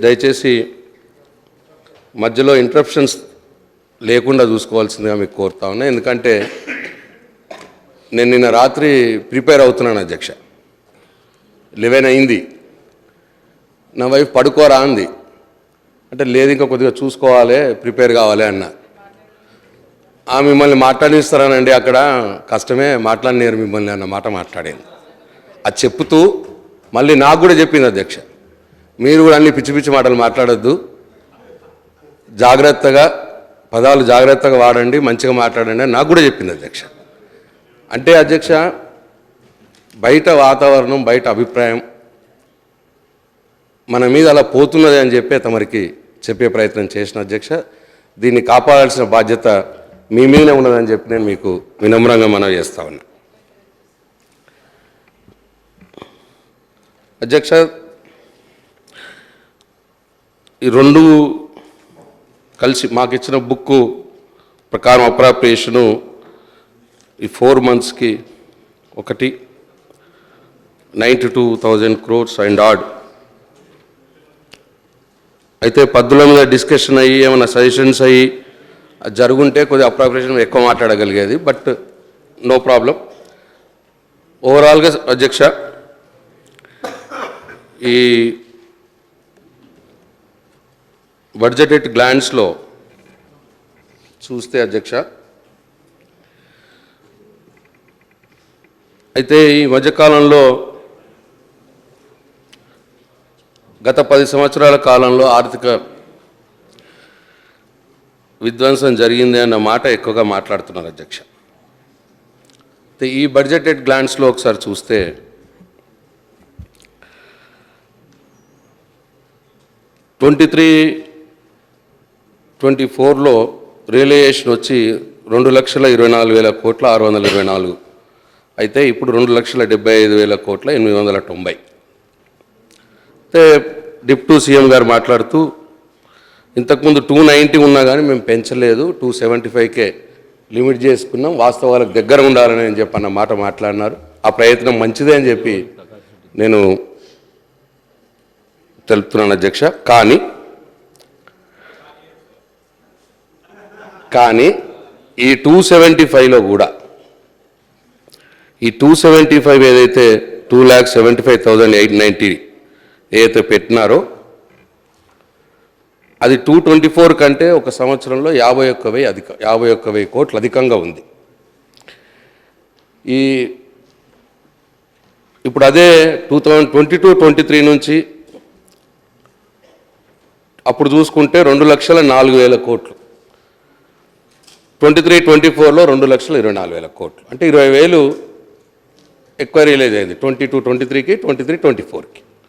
దయచేసి మధ్యలో ఇంటరప్షన్స్ లేకుండా చూసుకోవాల్సిందిగా మీకు కోరుతా ఉన్నా. ఎందుకంటే నేను నిన్న రాత్రి ప్రిపేర్ అవుతున్నాను అధ్యక్ష. లెవెన్ అయింది. నా వైఫ్ పడుకోరా అంది. అంటే లేదు ఇంకా కొద్దిగా చూసుకోవాలి ప్రిపేర్ కావాలి అన్న. ఆ మిమ్మల్ని మాట్లాడిస్తారానండి అక్కడ. కష్టమే మాట్లాడినారు మిమ్మల్ని అన్న మాట మాట్లాడింది. అది చెప్తూ మళ్ళీ నాకు కూడా చెప్పింది అధ్యక్ష. మీరు కూడా అన్ని పిచ్చి పిచ్చి మాటలు మాట్లాడొద్దు. జాగ్రత్తగా పదాలు జాగ్రత్తగా వాడండి మంచిగా మాట్లాడండి అని నాకు కూడా చెప్పింది అధ్యక్ష. అంటే అధ్యక్ష బయట వాతావరణం బయట అభిప్రాయం మన మీద అలా పోతున్నది అని చెప్పే తమరికి చెప్పే ప్రయత్నం చేసిన అధ్యక్ష. దీన్ని కాపాడాల్సిన బాధ్యత మీ మీదనే ఉన్నదని చెప్పి నేను మీకు వినమ్రంగా మనవి చేస్తా ఉన్నా. అధ్యక్ష ఈ రెండు కలిసి మాకు ఇచ్చిన బుక్ ప్రకారం అప్రాప్రియేషను ఈ ఫోర్ మంత్స్కి ఒకటి ninety two thousand crores and odd. అయితే పద్దుల మీద డిస్కషన్ అయ్యి ఏమైనా సజెషన్స్ అయ్యి అది జరుగుంటే కొద్దిగా అప్రాప్రియేషన్ ఎక్కువ మాట్లాడగలిగేది బట్ నో ప్రాబ్లం. ఓవరాల్గా అధ్యక్ష ఈ బడ్జెటెడ్ గ్లాండ్స్లో చూస్తే అధ్యక్ష. అయితే ఈ మధ్యకాలంలో గత పది సంవత్సరాల కాలంలో ఆర్థిక విధ్వంసం జరిగింది అన్న మాట ఎక్కువగా మాట్లాడుతున్నారు అధ్యక్ష. అయితే ఈ బడ్జెటెడ్ గ్లాండ్స్లో ఒకసారి చూస్తే ట్వంటీ త్రీ ట్వంటీ ఫోర్లో రియలైజేషన్ వచ్చి రెండు లక్షల ఇరవై నాలుగు వేల కోట్ల ఆరు వందల ఇరవై నాలుగు. అయితే ఇప్పుడు రెండు లక్షల డెబ్బై ఐదు వేల కోట్ల ఎనిమిది వందల తొంభై. అయితే డిప్టూ సీఎం గారు మాట్లాడుతూ ఇంతకుముందు టూ నైంటీ ఉన్నా కానీ మేము పెంచలేదు టూ సెవెంటీ ఫైవ్కే లిమిట్ చేసుకున్నాం వాస్తవాలకు దగ్గర ఉండాలని అని చెప్పి అన్న మాట మాట్లాడినారు. ఆ ప్రయత్నం మంచిదే అని చెప్పి నేను తెలుపుతున్నాను అధ్యక్ష. కానీ కానీ ఈ టూ సెవెంటీ ఫైవ్లో కూడా. ఈ టూ సెవెంటీ ఫైవ్ ఏదైతే two lakh seventy five thousand eight ninety ఏదైతే పెట్టినారో అది టూ ట్వంటీ ఫోర్ కంటే ఒక సంవత్సరంలో యాభై ఒక్క వెయ్యి అధిక యాభై ఒక్క వెయ్యి కోట్లు అధికంగా ఉంది. ఈ ఇప్పుడు అదే two thousand twenty two twenty three నుంచి అప్పుడు చూసుకుంటే రెండు లక్షల నాలుగు వేల కోట్లు. ట్వంటీ త్రీ ట్వంటీ ఫోర్లో రెండు లక్షల ఇరవై నాలుగు వేల కోట్లు. అంటే ఇరవై వేలు ఎక్కువ రిలీజ్ అయింది. ట్వంటీ టూ ట్వంటీ త్రీకి ట్వంటీ త్రీ ట్వంటీ ఫోర్కి